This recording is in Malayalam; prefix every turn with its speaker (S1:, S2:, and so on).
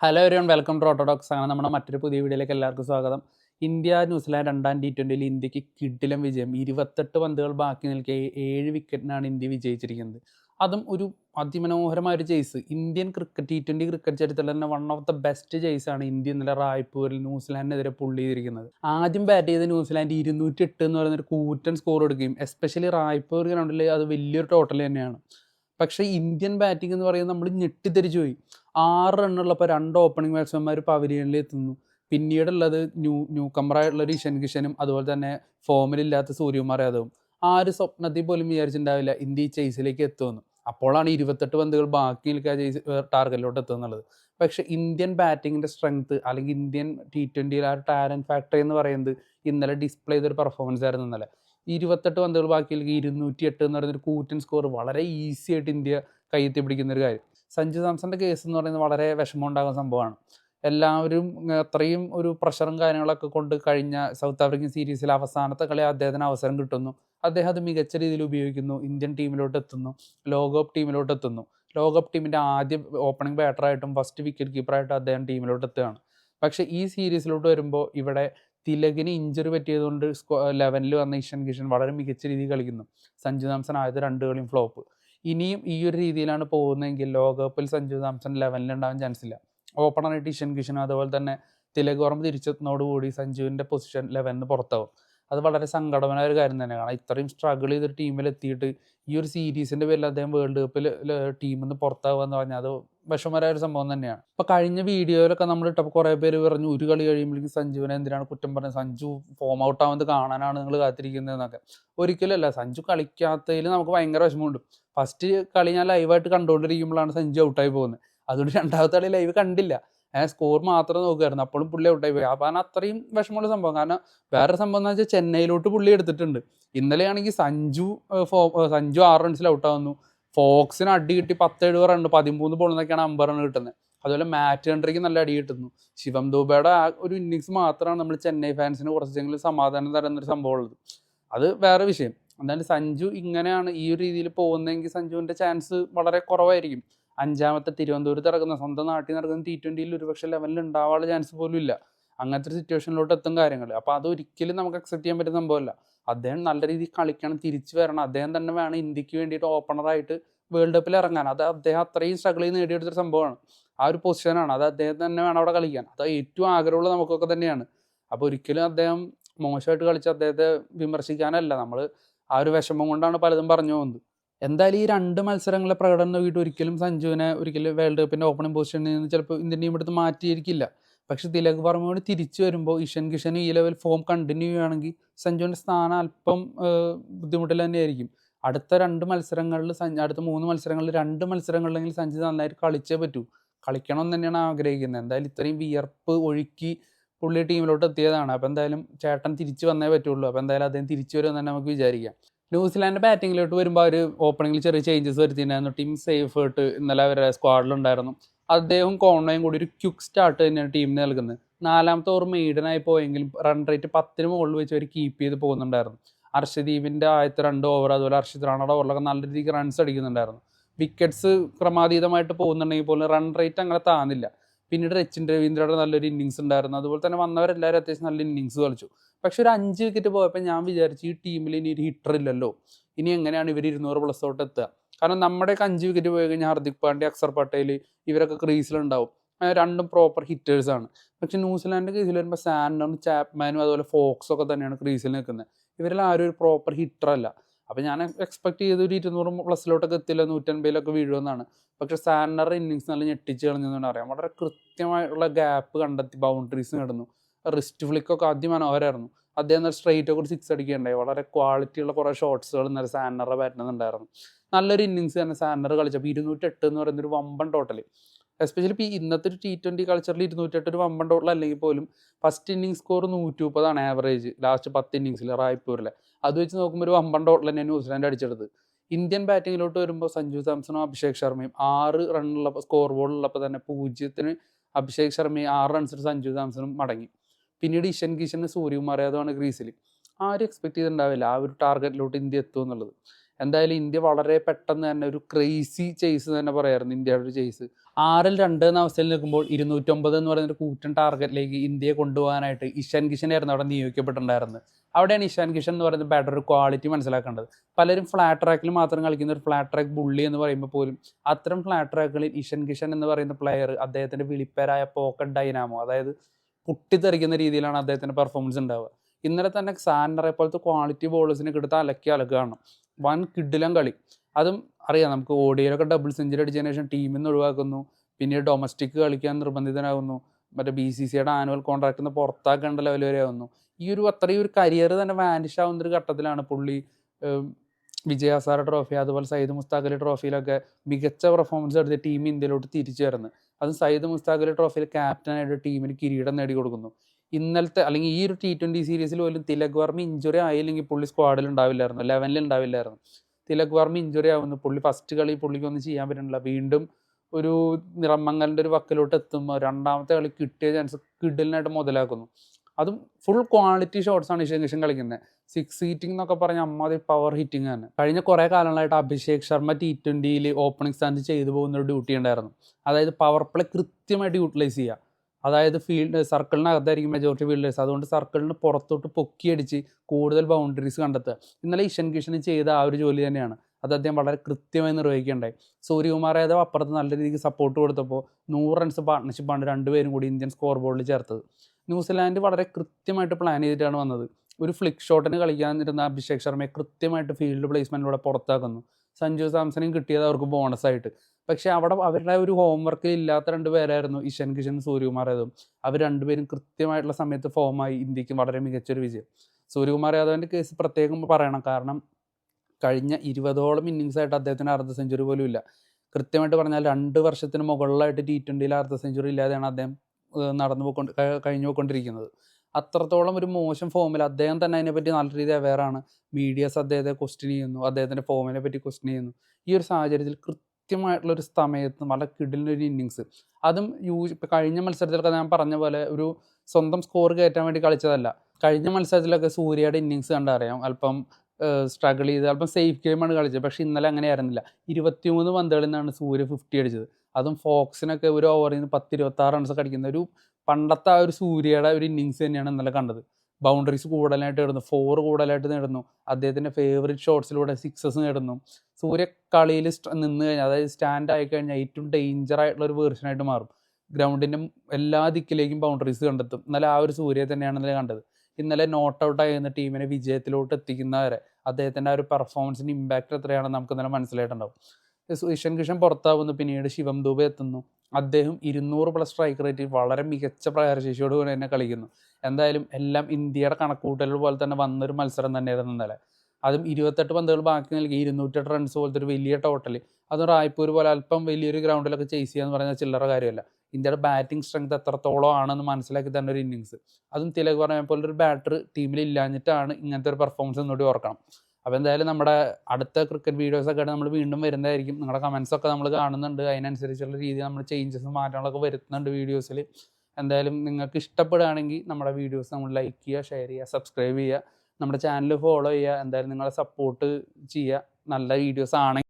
S1: Hello everyone welcome to ഓട്ടോഡോക്സ് അങ്ങനെ നമ്മുടെ മറ്റൊരു പുതിയ വീഡിയോയിലേക്ക് എല്ലാവർക്കും സ്വാഗതം. ഇന്ത്യ ന്യൂസിലാൻഡ് രണ്ടാം ടി ട്വന്റിയിൽ ഇന്ത്യയ്ക്ക് കിട്ടിലും വിജയം. ഇരുപത്തെട്ട് പന്തുകൾ ബാക്കി നിൽക്കെ ഏഴ് വിക്കറ്റിനാണ് ഇന്ത്യ വിജയിച്ചിരിക്കുന്നത്. അതും ഒരു അതിമനോഹരമായ ഒരു chase Indian cricket T twenty cricket ചരിത്രത്തിൽ തന്നെ വൺ ഓഫ് ദ ബെസ്റ്റ് ചേസാണ് ഇന്ത്യ ഇന്നലെ റായ്പൂരിൽ ന്യൂസിലാൻഡിനെതിരെ പുള്ളി ചെയ്തിരിക്കുന്നത്. ആദ്യം ബാറ്റ് ചെയ്ത ന്യൂസിലാൻഡ് ഇരുന്നൂറ്റി എട്ട് എന്ന് പറയുന്ന ഒരു കൂറ്റൻ സ്കോർ എടുക്കുകയും എസ്പെഷ്യലി റായ്പൂർ ഗ്രൗണ്ടിൽ അത് വലിയൊരു ടോട്ടൽ തന്നെയാണ്. പക്ഷേ ഇന്ത്യൻ ബാറ്റിംഗ് എന്ന് പറയുന്നത് നമ്മൾ ഞെട്ടിത്തെരിച്ചു പോയി. ആറ് റണ്ണുള്ളപ്പോൾ രണ്ട് ഓപ്പണിംഗ് ബാറ്റ്സ്മാൻമാർ പവലിയനിൽ എത്തുന്നു. പിന്നീടുള്ളത് ന്യൂ ന്യൂ കമ്പറായിട്ടുള്ള ഒരു ഇഷൻ കിഷനും അതുപോലെ തന്നെ ഫോമിലില്ലാത്ത സൂര്യകുമാർ യാദവും. ആര് സ്വപ്നത്തിൽ പോലും വിചാരിച്ചിട്ടുണ്ടാവില്ല ഇന്ത്യ ഈ ചേസിലേക്ക് എത്തുമെന്ന്. അപ്പോഴാണ് ഇരുപത്തെട്ട് പന്തുകൾ ബാക്കി നിൽക്കാൻ ചേസ് ടാർഗറ്റിലോട്ട് എത്തുന്നുള്ളത്. പക്ഷെ ഇന്ത്യൻ ബാറ്റിങ്ങിന്റെ സ്ട്രെങ്ത് അല്ലെങ്കിൽ ഇന്ത്യൻ ടി ട്വന്റിയിൽ ആ ടാലന്റ് ഫാക്ടറി എന്ന് പറയുന്നത് ഇന്നലെ ഡിസ്പ്ലേ ചെയ്തൊരു പെർഫോമൻസ് ആയിരുന്നു ഇന്നലെ. ഇരുപത്തെട്ട് പന്തുകൾ ബാക്കിയിലേക്ക് ഇരുന്നൂറ്റി എട്ട് എന്ന് പറയുന്ന ഒരു കൂറ്റൻ സ്കോർ വളരെ ഈസി ആയിട്ട് ഇന്ത്യ കയ്യെത്തി പിടിക്കുന്ന ഒരു കാര്യം. സഞ്ജു സാംസന്റെ കേസ് എന്ന് പറയുന്നത് വളരെ വിഷമം ഉണ്ടാകുന്ന സംഭവമാണ്. എല്ലാവരും അത്രയും ഒരു പ്രഷറും കാര്യങ്ങളൊക്കെ കൊണ്ട് കഴിഞ്ഞ സൗത്ത് ആഫ്രിക്കൻ സീരീസിൽ അവസാനത്തെ കളി അദ്ദേഹത്തിന് അവസരം കിട്ടുന്നു. അദ്ദേഹം അത് മികച്ച രീതിയിൽ ഉപയോഗിക്കുന്നു. ഇന്ത്യൻ ടീമിലോട്ട് എത്തുന്നു. ലോകകപ്പ് ടീമിലോട്ട് എത്തുന്നു. ലോകകപ്പ് ടീമിന്റെ ആദ്യ ഓപ്പണിംഗ് ബാറ്ററായിട്ടും ഫസ്റ്റ് വിക്കറ്റ് കീപ്പറായിട്ടും അദ്ദേഹം ടീമിലോട്ട് എത്തുകയാണ്. പക്ഷേ ഈ സീരീസിലോട്ട് വരുമ്പോൾ ഇവിടെ തിലകിന് ഇഞ്ചറി പറ്റിയതുകൊണ്ട് ലെവനിൽ വന്ന ഇഷൻ കിഷൻ വളരെ മികച്ച രീതിയിൽ കളിക്കുന്നു. സഞ്ജു സാംസൺ ആദ്യത്തെ രണ്ട് കളിയും ഫ്ലോപ്പ് ഇനിയും ഈ ഒരു രീതിയിലാണ് പോകുന്നതെങ്കിൽ ലോകകപ്പിൽ സഞ്ജു സാംസൺ ലെവനിൽ ഉണ്ടാവാൻ ചാൻസ് ഇല്ല. ഓപ്പണറായിട്ട് ഇഷൻ കിഷൻ അതുപോലെ തന്നെ തിലക് ഓർമ്മ തിരിച്ചെത്തുന്നതോടുകൂടി സഞ്ജുവിന്റെ പൊസിഷൻ ലെവനിൽ പുറത്താവും. അത് വളരെ സങ്കടമായ ഒരു കാര്യം തന്നെ കാരണം ഇത്രയും സ്ട്രഗിൾ ചെയ്തൊരു ടീമിൽ എത്തിയിട്ട് ഈ ഒരു സീരീസിന്റെ പേരിൽ അദ്ദേഹം വേൾഡ് കപ്പിൽ ടീമിൽ നിന്ന് പുറത്താവുക എന്ന് പറഞ്ഞാൽ അത് വിഷമകരമായ ഒരു സംഭവം തന്നെയാണ്. ഇപ്പൊ കഴിഞ്ഞ വീഡിയോയിലൊക്കെ നമ്മൾ ഇട്ടപ്പോൾ കുറെ പേര് പറഞ്ഞു ഒരു കളി കഴിയുമ്പോഴേക്കും സഞ്ജുവിനെ എന്തിനാണ് കുറ്റം പറഞ്ഞത്? സഞ്ജു ഫോം ഔട്ട് ആവുന്നത് കാണാനാണ് നിങ്ങൾ കാത്തിരിക്കുന്നതെന്നൊക്കെ. ഒരിക്കലല്ല സഞ്ജു കളിക്കാത്തതിൽ നമുക്ക് ഭയങ്കര വിഷമമുണ്ട്. ഫസ്റ്റ് കളി ഞാൻ ലൈവായിട്ട് കണ്ടുകൊണ്ടിരിക്കുമ്പോഴാണ് സഞ്ജു ഔട്ടായി പോകുന്നത്. അതുകൊണ്ട് രണ്ടാമത്തെ കളി ലൈവ് കണ്ടില്ല. ഞാൻ സ്കോർ മാത്രം നോക്കുമായിരുന്നു അപ്പോഴും പുള്ളി ഔട്ടായി പോയി. അപ്പം അത്രയും വിഷമമുള്ള സംഭവം. കാരണം വേറെ സംഭവം എന്ന് വെച്ചാൽ ചെന്നൈയിലോട്ട് പുള്ളി എടുത്തിട്ടുണ്ട്. ഇന്നലെയാണെങ്കിൽ സഞ്ജു ഫോ സഞ്ജു ആറ് റൺസിൽ ഔട്ടാവുന്നു ഫോക്സിന് അടി കിട്ടി പത്തേഴ് റൺ പതിമൂന്ന് ബോൾ അമ്പറാണ് കിട്ടുന്നത് അതുപോലെ മാറ്റ് കൺട്രിക്ക് നല്ല അടി കിട്ടുന്നു. ശിവം ദൂബയുടെ ആ ഒരു ഇന്നിങ്സ് മാത്രമാണ് നമ്മൾ ചെന്നൈ ഫാൻസിന് കുറച്ചെങ്കിലും സമാധാനം തരുന്നൊരു സംഭവം ഉള്ളത്. അത് വേറെ വിഷയം. എന്തായാലും സഞ്ജു ഇങ്ങനെയാണ് ഈ ഒരു രീതിയിൽ പോകുന്നതെങ്കിൽ സഞ്ജുവിന്റെ ചാൻസ് വളരെ കുറവായിരിക്കും. അഞ്ചാമത്തെ തിരുവനന്തപുരത്ത് നടക്കുന്ന സ്വന്തം നാട്ടിൽ നടക്കുന്ന ടി ട്വന്റിയിൽ ഒരുപക്ഷെ ലെവലിൽ ഉണ്ടാവാനുള്ള ചാൻസ് പോലും ഇല്ല. അങ്ങനത്തെ ഒരു സിറ്റുവേഷനിലോട്ട് എത്തും കാര്യങ്ങൾ അപ്പോൾ അതൊരിക്കലും നമുക്ക് അക്സെപ്റ്റ് ചെയ്യാൻ പറ്റുന്ന സംഭവമല്ല. അദ്ദേഹം നല്ല രീതിയിൽ കളിക്കണം തിരിച്ചു വരണം. അദ്ദേഹം തന്നെ വേണം ഇന്ത്യയ്ക്ക് വേണ്ടിയിട്ട് ഓപ്പണറായിട്ട് വേൾഡ് കപ്പിൽ ഇറങ്ങാൻ. അത് അദ്ദേഹം അത്രയും സ്ട്രഗിൾ ചെയ്ത് നേടിയെടുത്തൊരു സംഭവമാണ്. ആ ഒരു പൊസിഷനാണ് അത് അദ്ദേഹം തന്നെ വേണം അവിടെ കളിക്കാൻ. അത് ഏറ്റവും ആഗ്രഹമുള്ള നമുക്കൊക്കെ തന്നെയാണ്. അപ്പോൾ ഒരിക്കലും അദ്ദേഹം മോശമായിട്ട് കളിച്ച് അദ്ദേഹത്തെ വിമർശിക്കാനല്ല. നമ്മൾ ആ ഒരു വിഷമം കൊണ്ടാണ് പലതും പറഞ്ഞു പോകുന്നത്. എന്തായാലും ഈ രണ്ട് മത്സരങ്ങളെ പ്രകടനം നോക്കിയിട്ട് ഒരിക്കലും സഞ്ജുവിനെ ഒരിക്കലും വേൾഡ് കപ്പിന്റെ ഓപ്പണിംഗ് പൊസിഷനിൽ നിന്ന് ചിലപ്പോൾ ഇന്ത്യൻ ടീം എടുത്ത് മാറ്റിയിരിക്കില്ല. പക്ഷേ തിലക് വർമ്മയോട് തിരിച്ചു വരുമ്പോൾ ഇഷൻ കിഷൻ ഈ ലെവൽ ഫോം കണ്ടിന്യൂ ചെയ്യുകയാണെങ്കിൽ സഞ്ജുവിന്റെ സ്ഥാനം അല്പം ബുദ്ധിമുട്ടിൽ തന്നെയായിരിക്കും. അടുത്ത രണ്ട് മത്സരങ്ങളിൽ സഞ്ജു അടുത്ത മൂന്ന് മത്സരങ്ങളിൽ രണ്ട് മത്സരങ്ങളിലെങ്കിൽ സഞ്ജു നന്നായിട്ട് കളിച്ചേ പറ്റൂ. കളിക്കണം എന്ന് തന്നെയാണ് ആഗ്രഹിക്കുന്നത്. എന്തായാലും ഇത്രയും വിയർപ്പ് ഒഴുക്കി പുള്ളി ടീമിലോട്ട് എത്തിയതാണ്. അപ്പോൾ എന്തായാലും ചേട്ടൻ തിരിച്ചു വന്നേ പറ്റുള്ളൂ. അപ്പോൾ എന്തായാലും അദ്ദേഹം തിരിച്ചു വരുമെന്ന് തന്നെ നമുക്ക് വിചാരിക്കാം. ന്യൂസിലാൻഡ് ബാറ്റിങ്ങിലോട്ട് വരുമ്പോൾ അവർ ഓപ്പണിങ്ങിൽ ചെറിയ ചേഞ്ചസ് വരുത്തിയിട്ടുണ്ടായിരുന്നു. ടീം സേഫ് ആയിട്ട് ഇന്നലെ അവരുടെ സ്ക്വാഡിലുണ്ടായിരുന്നു അദ്ദേഹം കോണയും കൂടി ഒരു ക്യുക്ക് സ്റ്റാർട്ട് തന്നെയാണ് ടീമിന് നൽകുന്നത്. നാലാമത്തെ ഓവർ മെയ്ഡനായി പോയെങ്കിലും റൺ റേറ്റ് പത്തിന് മുകളിൽ വെച്ച് അവർ കീപ്പ് ചെയ്ത് പോകുന്നുണ്ടായിരുന്നു. അർഷദീപിന്റെ ആദ്യത്തെ രണ്ട് ഓവർ അതുപോലെ അർഷിത് റാണയുടെ ഓവറിലൊക്കെ നല്ല രീതിക്ക് റൺസ് അടിക്കുന്നുണ്ടായിരുന്നു. വിക്കറ്റ്സ് ക്രമാതീതമായിട്ട് പോകുന്നുണ്ടെങ്കിൽ പോലും റൺ റേറ്റ് അങ്ങനെ താന്നില്ല. പിന്നീട് രച്ചിൻ രവീന്ദ്രയുടെ നല്ലൊരു ഇന്നിങ്സ് ഉണ്ടായിരുന്നു. അതുപോലെ തന്നെ വന്നവരെല്ലാവരും അത്യാവശ്യം നല്ല ഇന്നിങ്സ് കളിച്ചു. പക്ഷെ ഒരു അഞ്ച് വിക്കറ്റ് പോയപ്പോൾ ഞാൻ വിചാരിച്ചു ഈ ടീമിൽ ഇനി ഒരു ഹിറ്റർ ഇല്ലല്ലോ. ഇനി എങ്ങനെയാണ് ഇവർ ഇരുന്നൂറ് പ്ലസ് തൊട്ട് എത്തുക? കാരണം നമ്മുടെയൊക്കെ അഞ്ച് വിക്കറ്റ് പോയി കഴിഞ്ഞാൽ ഹർദിക് പാണ്ഡ്യ അക്സർ പട്ടേൽ ഇവരൊക്കെ ക്രീസിലുണ്ടാവും. രണ്ടും പ്രോപ്പർ ഹിറ്റേഴ്സ് ആണ്. പക്ഷെ ന്യൂസിലാൻഡ് ക്രീസിൽ വരുമ്പോൾ സാൻഡും ചാപ്മാനും അതുപോലെ ഫോക്സും ഒക്കെ തന്നെയാണ് ക്രീസിൽ നിൽക്കുന്നത്. ഇവരിൽ ആരും ഒരു പ്രോപ്പർ ഹിറ്റർ അല്ല. അപ്പോൾ ഞാൻ എക്സ്പെക്ട് ചെയ്ത് ഒരു ഇരുന്നൂറ് പ്ലസ്സിലോട്ടൊക്കെ എത്തില്ല നൂറ്റൻപതിലൊക്കെ വീഴുമെന്നാണ്. പക്ഷെ സാൻഡർ ഇന്നിങ്സ് നല്ല ഞെട്ടിച്ച് കളഞ്ഞെന്ന് അറിയാം. വളരെ കൃത്യമായിട്ടുള്ള ഗ്യാപ്പ് കണ്ടെത്തി ബൗണ്ടറീസ് കിടന്നു റിസ്റ്റ് ഫ്ലിക്കൊക്കെ ആദ്യം മനോഹരമായിരുന്നു അദ്ദേഹം നല്ല സ്ട്രൈറ്റ് ഒക്കെ സിക്സ് അടിക്കുകയുണ്ടായി. വളരെ ക്വാളിറ്റിയുള്ള കുറേ ഷോട്ട്സുകൾ ഇന്നലെ സാൻഡറുടെ ബാറ്റിനുണ്ടായിരുന്നു നല്ലൊരു ഇന്നിങ്സ് തന്നെ സാൻഡർ കളിച്ചപ്പോൾ ഇരുന്നൂറ്റെട്ട് എന്ന് പറയുന്നൊരു വമ്പൻ ടോട്ടൽ എസ്പെഷ്യലി ഇപ്പോൾ ഇന്നത്തെ ഒരു ടി ട്വന്റി കൾച്ചറിൽ ഇരുന്നൂറ്റെട്ട് ഒരു വമ്പൻ ടോട്ടൽ അല്ലെങ്കിൽ പോലും ഫസ്റ്റ് ഇന്നിങ്സ് സ്കോർ നൂറ്റി മുപ്പതാണ് ആവറേജ് ലാസ്റ്റ് പത്ത് ഇന്നിങ്സിൽ റായ്പൂരിലെ. അത് വെച്ച് നോക്കുമ്പോൾ ഒരു വമ്പൻ ടോട്ടൽ തന്നെ ന്യൂസിലാൻഡ് അടിച്ചെടുത്ത് ഇന്ത്യൻ ബാറ്റിങ്ങിലോട്ട് വരുമ്പോൾ സഞ്ജു സാംസണും അഭിഷേക് ശർമ്മയും ആറ് റണ്ണുള്ള സ്കോർ ബോർഡുള്ളപ്പോൾ തന്നെ പൂജ്യത്തിന് അഭിഷേക് ശർമ്മയും ആറ് റൺസിന് സഞ്ജു സാംസണും മടങ്ങി. പിന്നീട് ഇഷൻ കിഷന് സൂര്യകുമാർ യാദവാണ് ക്രീസിൽ ആരും എക്സ്പെക്ട് ചെയ്തിട്ടുണ്ടാവില്ല. ആ ഒരു ടാർഗറ്റിലോട്ട് ഇന്ത്യ എത്തും എന്നുള്ളത്. എന്തായാലും ഇന്ത്യ വളരെ പെട്ടെന്ന് തന്നെ ഒരു ക്രേസി ചേസ് തന്നെ പറയായിരുന്നു ഇന്ത്യയുടെ ഒരു ചേസ് ആറിൽ രണ്ട് എന്ന അവസ്ഥയിൽ നിൽക്കുമ്പോൾ ഇരുന്നൂറ്റൊമ്പത് എന്ന് പറയുന്ന ഒരു കൂറ്റൻ ടാർഗറ്റിലേക്ക് ഇന്ത്യയെ കൊണ്ടുപോകാനായിട്ട് ഇഷാൻ കിഷൻ ആയിരുന്നു അവിടെ നിയോഗിക്കപ്പെട്ടിട്ടുണ്ടായിരുന്നത്. അവിടെയാണ് ഇഷാൻ കിഷൻ എന്ന് പറയുന്ന ബാറ്റർ ഒരു ക്വാളിറ്റി മനസ്സിലാക്കേണ്ടത്. പലരും ഫ്ലാറ്റ് ട്രാക്കിൽ മാത്രം കളിക്കുന്ന ഒരു ഫ്ലാറ്റ് ട്രാക്ക് ബുള്ളി എന്ന് പറയുമ്പോൾ പോലും അത്തരം ഫ്ലാറ്റ് ട്രാക്കുകളിൽ ഇഷൻ കിഷൻ എന്ന് പറയുന്ന പ്ലെയർ അദ്ദേഹത്തിന്റെ വിളിപ്പേരായ പോക്കറ്റ് ഡൈനാമോ അതായത് പൊട്ടിത്തെറിക്കുന്ന രീതിയിലാണ് അദ്ദേഹത്തിന്റെ പെർഫോമൻസ് ഉണ്ടാവുക. ഇന്നലെ തന്നെ സാൻഡറെ പോലത്തെ ക്വാളിറ്റി ബോളേഴ്സിനെ കിടത്ത് അലക്കി അലക്കുകയാണ്. വൻ കിഡിലം കളി. അതും അറിയാം നമുക്ക് ഓഡിയോയിലൊക്കെ ഡബിൾ സെഞ്ചുറി അടിച്ചതിന് ശേഷം ടീമിൽ നിന്ന് ഒഴിവാക്കുന്നു പിന്നീട് ഡൊമസ്റ്റിക് കളിക്കാൻ നിർബന്ധിതനാകുന്നു മറ്റേ ബി സി സിയുടെ ആനുവൽ കോൺട്രാക്റ്റിൽ നിന്ന് പുറത്താക്കേണ്ട ലെവൽ വരെ ആവുന്നു. ഈ ഒരു അത്രയും ഒരു കരിയർ തന്നെ വാനിഷ് ആവുന്ന ഒരു ഘട്ടത്തിലാണ് പുള്ളി വിജയ ഹസാര ട്രോഫി അതുപോലെ സയ്യിദ് മുസ്താഖ് അലി ട്രോഫിയിലൊക്കെ മികച്ച പെർഫോമൻസ് എടുത്ത് ടീം ഇന്ത്യയിലോട്ട് തിരിച്ചു വരുന്നത്. അതും സയ്യിദ് മുസ്താഖ് അലി ട്രോഫിയിൽ ക്യാപ്റ്റനായിട്ട് ടീമിന് കിരീടം നേടിക്കൊടുക്കുന്നു. ഇന്നലത്തെ അല്ലെങ്കിൽ ഈ ഒരു ടി ട്വന്റി സീരീസിൽ പോലും തിലക് വർമ്മ ഇഞ്ചുറി ആയില്ലെങ്കിൽ പുള്ളി സ്ക്വാഡിൽ ഉണ്ടാവില്ലായിരുന്നു. ലെവനിൽ ഉണ്ടാവില്ലായിരുന്നു. തിലക് വർമ്മ ഇഞ്ചുറി ആവുന്നു. പുള്ളി ഫസ്റ്റ് കളി പുള്ളിക്കൊന്നും ചെയ്യാൻ പറ്റുന്നില്ല. വീണ്ടും ഒരു നിറമങ്ങലിന്റെ ഒരു വക്കിലോട്ട് എത്തുമ്പോൾ രണ്ടാമത്തെ കളി കിട്ടിയ ചാൻസ് കിഡിലിനായിട്ട് മുതലാക്കുന്നു. അതും ഫുൾ ക്വാളിറ്റി ഷോട്ട്സ് ആണ് ഇഷൻ കിഷൻ കളിക്കുന്നത്. സിക്സ് ഹീറ്റിംഗ് എന്നൊക്കെ പറഞ്ഞ അമ്മാതിരി പവർ ഹിറ്റിംഗ് ആണ്. കഴിഞ്ഞ കുറേ കാലങ്ങളായിട്ട് അഭിഷേക് ശർമ്മ ടി ട്വന്റിയിൽ ഓപ്പണിംഗ് സ്റ്റാൻഡ് ചെയ്തു പോകുന്ന ഒരു ഡ്യൂട്ടി ഉണ്ടായിരുന്നു. അതായത് പവർ പ്ലേ കൃത്യമായിട്ട് യൂട്ടിലൈസ് ചെയ്യുക. അതായത് ഫീൽഡ് സർക്കിളിനകത്തായിരിക്കും മെജോറിറ്റി ഫീൽഡേഴ്സ് അതുകൊണ്ട് സർക്കിളിന് പുറത്തോട്ട് പൊക്കിയടിച്ച് കൂടുതൽ ബൗണ്ടറീസ് കണ്ടെത്തുക. ഇന്നലെ ഇഷൻ കിഷൻ ചെയ്ത ആ ഒരു ജോലി തന്നെയാണ്. അത് അദ്ദേഹം വളരെ കൃത്യമായി നിർവഹിക്കേണ്ടായി സൂര്യകുമാർ യാദവ് അപ്പുറത്ത് നല്ല രീതിക്ക് സപ്പോർട്ട് കൊടുത്തപ്പോൾ നൂറ് റൺസ് പാർട്ട്ണർഷിപ്പാണ് രണ്ടുപേരും കൂടി ഇന്ത്യൻ സ്കോർ ബോർഡിൽ ചേർത്തത്. ന്യൂസിലാൻഡ് വളരെ കൃത്യമായിട്ട് പ്ലാൻ ചെയ്തിട്ടാണ് വന്നത്. ഒരു ഫ്ലിക്ക് ഷോട്ടിന് കളിക്കാനിരുന്ന അഭിഷേക് ശർമ്മയെ കൃത്യമായിട്ട് ഫീൽഡ് പ്ലേസ്മെന്റിലൂടെ പുറത്താക്കുന്നു. സഞ്ജു സാംസണും കിട്ടിയത് അവർക്ക് ബോണസ് ആയിട്ട്. പക്ഷേ അവിടെ അവരുടെ ഒരു ഹോംവർക്കിൽ ഇല്ലാത്ത രണ്ട് പേരായിരുന്നു ഇഷൻ കിഷൻ സൂര്യകുമാർ യാദവും അവർ രണ്ടുപേരും കൃത്യമായിട്ടുള്ള സമയത്ത് ഫോമായി ഇന്ത്യയ്ക്ക് വളരെ മികച്ചൊരു വിജയം. സൂര്യകുമാർ യാദവിന്റെ കേസ് പ്രത്യേകം പറയണം. കാരണം കഴിഞ്ഞ ഇരുപതോളം ഇന്നിങ്സ് ആയിട്ട് അദ്ദേഹത്തിന് അർദ്ധ സെഞ്ചുറി പോലും ഇല്ല. കൃത്യമായിട്ട് പറഞ്ഞാൽ രണ്ട് വർഷത്തിന് മുകളിലായിട്ട് ടി ട്വന്റിയിൽ അർദ്ധ സെഞ്ചുറി ഇല്ലാതെയാണ് അദ്ദേഹം നടന്നു പോയിക്കൊണ്ട് കഴിഞ്ഞു പോയിക്കൊണ്ടിരിക്കുന്നത് അത്രത്തോളം ഒരു മോശം ഫോമിൽ അദ്ദേഹം തന്നെ അതിനെപ്പറ്റി നല്ല രീതിയിൽ അവെയറാണ് മീഡിയസ് അദ്ദേഹത്തെ ക്വസ്റ്റ്യൻ ചെയ്യുന്നു. അദ്ദേഹത്തിന്റെ ഫോമിനെ പറ്റി ക്വസ്റ്റ്യൻ ചെയ്യുന്നു. ഈ ഒരു സാഹചര്യത്തിൽ കൃത്യമായിട്ടുള്ള ഒരു സമയത്ത് വളരെ കിടിലിന്റെ ഒരു ഇന്നിങ്സ് അതും യൂ കഴിഞ്ഞ മത്സരത്തിലൊക്കെ ഞാൻ പറഞ്ഞ പോലെ ഒരു സ്വന്തം സ്കോർ കയറ്റാൻ വേണ്ടി കളിച്ചതല്ല. കഴിഞ്ഞ മത്സരത്തിലൊക്കെ സൂര്യയുടെ ഇന്നിങ്സ് കണ്ടറിയാം. അല്പം സ്ട്രഗിൾ ചെയ്ത് അല്പം സേഫ് ഗെയിമാണ് കളിച്ചത്. പക്ഷെ ഇന്നലെ അങ്ങനെ ആയിരുന്നില്ല. ഇരുപത്തിമൂന്ന് പന്തുകളിൽ നിന്നാണ് സൂര്യ ഫിഫ്റ്റി അടിച്ചത്. അതും ഫോക്സിനൊക്കെ ഒരു ഓവറിൽ നിന്ന് പത്ത് ഇരുപത്തി ആറ് റൺസ് ഒക്കെ അടിക്കുന്ന ഒരു പണ്ടത്തെ ആ ഒരു സൂര്യയുടെ ഒരു ഇന്നിങ്സ് തന്നെയാണ് ഇന്നലെ കണ്ടത്. ബൗണ്ടറീസ് കൂടുതലായിട്ട് നേടുന്നു. ഫോർ കൂടുതലായിട്ട് നേടുന്നു. അദ്ദേഹത്തിന്റെ ഫേവറേറ്റ് ഷോട്ട്സിലൂടെ സിക്സസ് നേടുന്നു. സൂര്യ കളിയിൽ നിന്ന് കഴിഞ്ഞാൽ അതായത് സ്റ്റാൻഡ് ആയി കഴിഞ്ഞാൽ ഏറ്റവും ഡേഞ്ചർ ആയിട്ടുള്ള ഒരു വേർഷനായിട്ട് മാറും. ഗ്രൗണ്ടിന്റെ എല്ലാ ദിക്കിലേക്കും ബൗണ്ടറീസ് കണ്ടെത്തും. എന്നാലും ആ ഒരു സൂര്യ തന്നെയാണ് ഇന്നലെ കണ്ടത്. ഇന്നലെ നോട്ട് ഔട്ട് ആയിരുന്ന ടീമിനെ വിജയത്തിലോട്ട് എത്തിക്കുന്നവരെ അദ്ദേഹത്തിന്റെ ആ ഒരു പെർഫോമൻസിന്റെ ഇമ്പാക്റ്റ് എത്രയാണെന്ന് നമുക്ക് ഇന്നലെ മനസ്സിലായിട്ടുണ്ടാവും. ഇഷൻ കിഷൻ പുറത്താവുന്നു. പിന്നീട് ശിവം ദൂബെ എത്തുന്നു. അദ്ദേഹം ഇരുന്നൂറ് പ്ലസ് സ്ട്രൈക്ക് റേറ്റിൽ വളരെ മികച്ച പ്രഹാരശേഷിയോട് കൂടി തന്നെ കളിക്കുന്നു. എന്തായാലും എല്ലാം ഇന്ത്യയുടെ കണക്കൂട്ടൽ പോലെ തന്നെ വന്നൊരു മത്സരം തന്നെയായിരുന്നു ഇന്നലെ. അതും ഇരുപത്തെട്ട് പന്തുകൾ ബാക്കി നൽകി. ഇരുന്നൂറ്റെട്ട് റൺസ് പോലത്തെ ഒരു വലിയ ടോട്ടൽ അത് റായ്പൂർ പോലെ അല്പം വലിയൊരു ഗ്രൗണ്ടിലൊക്കെ ചേസ് ചെയ്യുക എന്ന് പറയുന്നത് ചില്ലറ കാര്യമല്ല. ഇന്ത്യയുടെ ബാറ്റിംഗ് സ്ട്രെങ്ത് എത്രത്തോളം ആണെന്ന് മനസ്സിലാക്കി തന്നെ ഒരു ഇന്നിങ്സ് അതും തിലക് പറഞ്ഞ പോലെ ഒരു ബാറ്റർ ടീമിൽ ഇല്ലാഞ്ഞിട്ടാണ് ഇങ്ങനത്തെ ഒരു പെർഫോമൻസ് എന്നോട് ഓർക്കണം. അപ്പോൾ എന്തായാലും നമ്മുടെ അടുത്ത ക്രിക്കറ്റ് വീഡിയോസ് ഒക്കെ ആയിട്ട് നമ്മൾ വീണ്ടും വരുന്നതായിരിക്കും. നിങ്ങളുടെ കമൻസ് ഒക്കെ നമ്മൾ കാണുന്നുണ്ട്. അതിനനുസരിച്ചുള്ള രീതിയിൽ നമ്മൾ ചേഞ്ചസ് മാറ്റങ്ങളൊക്കെ വരുത്തുന്നുണ്ട് വീഡിയോസിൽ എന്തായാലും നിങ്ങൾക്ക് ഇഷ്ടപ്പെടുകയാണെങ്കിൽ നമ്മുടെ വീഡിയോസ് നമ്മൾ ലൈക്ക് ചെയ്യുക ഷെയർ ചെയ്യുക സബ്സ്ക്രൈബ് ചെയ്യുക നമ്മുടെ ചാനൽ ഫോളോ ചെയ്യുക എന്തായാലും നിങ്ങളെ സപ്പോർട്ട് ചെയ്യുക. നല്ല വീഡിയോസ് ആണെങ്കിൽ